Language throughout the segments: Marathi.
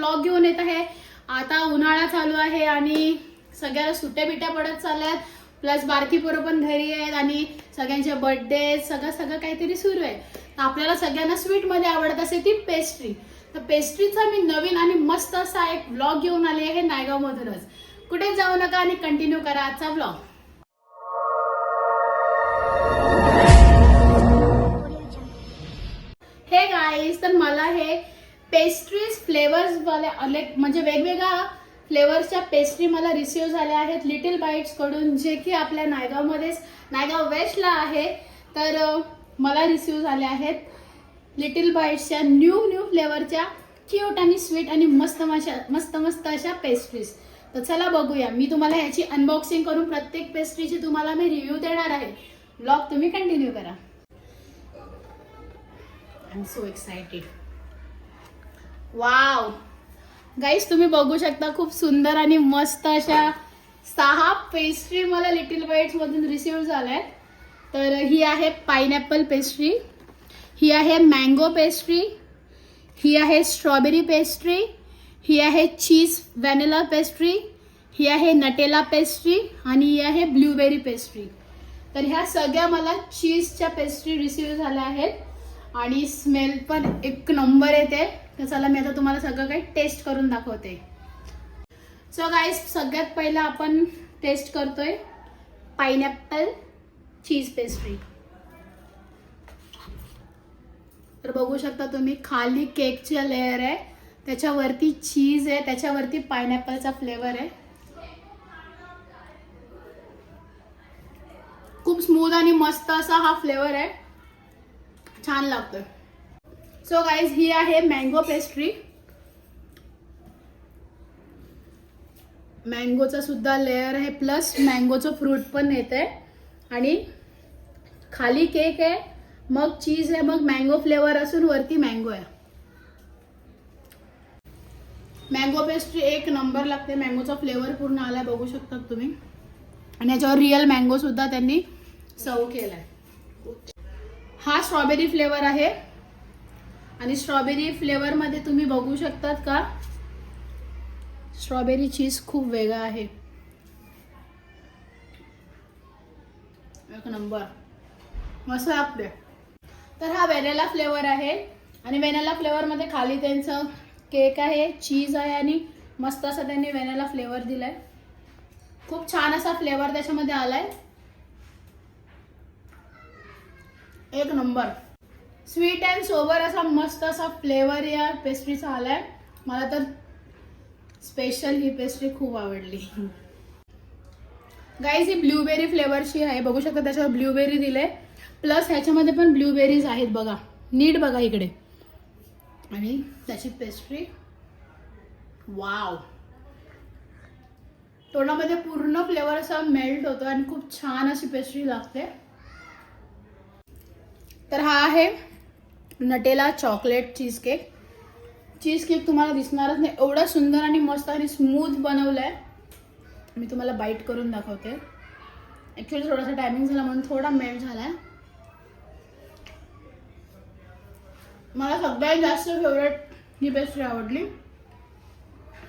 ब्लॉग घेऊन येत आहे. आता उन्हाळा चालू आहे आणि सगळ्याला सुट्ट्या बिट्या पडत चालल्यात. प्लस बारकी पोरं पण घरी आहेत आणि सगळ्यांचे बर्थडे सगळं सगळं काहीतरी सुरू आहे. तर आपल्याला सगळ्यांना स्वीटमध्ये आवडत असे ती पेस्ट्री तर पेस्ट्रीचा मी नवीन आणि मस्त असा एक ब्लॉग घेऊन आले आहे नायगावमधूनच. कुठे जाऊ नका आणि कंटिन्यू करा आजचा ब्लॉग हे गाईज तर मला हे पेस्ट्री फ्लेवर्स वाले अनेक म्हणजे वेगवेगळ्या फ्लेवर्सच्या पेस्ट्री मला रिसिव्ह झाल्या आहेत. लिटिल बाईट्सकडून जे की आपल्या नायगावमध्येच नायगाव वेस्टला आहे तर मला रिसिव्ह झाल्या आहेत. लिटिल बाईट्सच्या न्यू न्यू फ्लेवरच्या क्यूट आणि स्वीट आणि मस्त मशा मस्त मस्त अशा पेस्ट्रीज तर चला बघूया. मी तुम्हाला ह्याची अनबॉक्सिंग करून प्रत्येक पेस्ट्रीची तुम्हाला मी रिव्ह्यू देणार आहे. ब्लॉग तुम्ही कंटिन्यू करा. I am so excited wow. Guys तुम्ही बघू शकता खूप सुंदर आणि मस्त अशा सहा पेस्ट्री मला लिटिल बाईट्स मधून रिसिव्ह झाल्या तर ही आहे पायनॅपल पेस्ट्री ही आहे मँगो पेस्ट्री ही आहे स्ट्रॉबेरी पेस्ट्री ही आहे चीज व्हॅनिला पेस्ट्री ही आहे नटेला पेस्ट्री आणि ही आहे ब्लूबेरी पेस्ट्री तर ह्या सगळ्या मला चीजच्या पेस्ट्री रिसिव्ह झाल्या आहेत आणि स्मेल पण एक नंबर येते. तर चला मी आता तुम्हाला सगळं काही टेस्ट करून दाखवते. सो गाईज सगळ्यात पहिला आपण टेस्ट करतोय पायनॅपल चीज पेस्ट्री तर बघू शकता तुम्ही खाली केकच्या लेअर आहे त्याच्यावरती चीज आहे त्याच्यावरती पायनॅपलचा फ्लेवर आहे. खूप स्मूथ आणि मस्त असा हा फ्लेवर आहे. छान लागतोय. सो गाईज ही आहे मँगो पेस्ट्री मँगोचा सुद्धा लेअर आहे. प्लस मँगोचं फ्रूट पण येते आणि खाली केक आहे. मग चीज आहे. मग मँगो फ्लेवर असून वरती मँगो आहे. मँगो पेस्ट्री एक नंबर लागते. मँगोचा फ्लेवर पूर्ण आलाय. बघू शकतात तुम्ही. आणि याच्यावर रिअल मँगो सुद्धा त्यांनी सर्व केलाय. हा स्ट्रॉबेरी फ्लेवर आहे. आणि स्ट्रॉबेरी फ्लेवरमध्ये तुम्ही बघू शकतात का? स्ट्रॉबेरी चीज खूप वेगळा आहे. एक नंबर मस्त लागते तर हा व्हॅनिला फ्लेवर आहे. आणि व्हॅनिला फ्लेवरमध्ये खाली त्यांचं केक आहे चीज आहे आणि मस्त असा त्यांनी व्हॅनिला फ्लेवर दिलाय. खूप छान असा फ्लेवर त्याच्यामध्ये आलाय. एक नंबर स्वीट अँड सोबर असा मस्त असा फ्लेवर या पेस्ट्रीचा आलाय. मला तर स्पेशल ही पेस्ट्री खूप आवडली. गाईज ही ब्ल्यूबेरी फ्लेवरची आहे. बघू शकता त्याच्यावर ब्ल्यूबेरी दिले प्लस ह्याच्यामध्ये पण ब्ल्यूबेरीज आहेत बघा. नीट बघा इकडे. आणि त्याची पेस्ट्री वाव तोंडामध्ये पूर्ण फ्लेवर असा मेल्ट होतो आणि खूप छान अशी पेस्ट्री लागते. तर हा आहे Nutella chocolate cheesecake cheesecake तुम्हाला दिसणारच नाही. एवढा सुंदर आणि मस्त आणि स्मूथ बनवलं आहे मी तुम्हाला बाईट करून दाखवते. ॲक्च्युली थोडासा टायमिंग झाला म्हणून थोडा मेल्ट झाला आहे मला सगळ्यात जास्त फेवरेट ही पेस्ट्री आवडली.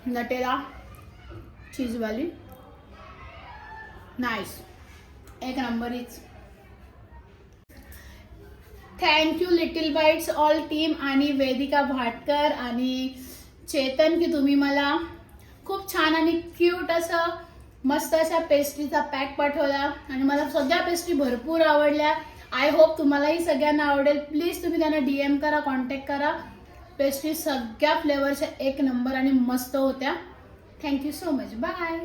नटेला चीजवाली. नाईस एक नंबर हीच thank you little bites all team आणि वेदिका भाटकर आणि चेतन की तुम्ही मला खूप छान आणि क्यूट असं मस्त अशा पेस्ट्रीचा पॅक पाठवला. आणि मला सगळ्या पेस्ट्री भरपूर आवडल्या. आय होप तुम्हालाही सगळ्यांना आवडेल. प्लीज तुम्ही त्यांना डी एम करा कॉन्टॅक्ट करा. पेस्ट्री सगळ्या फ्लेवरच्या एक नंबर आणि मस्त होत्या. Thank you so much bye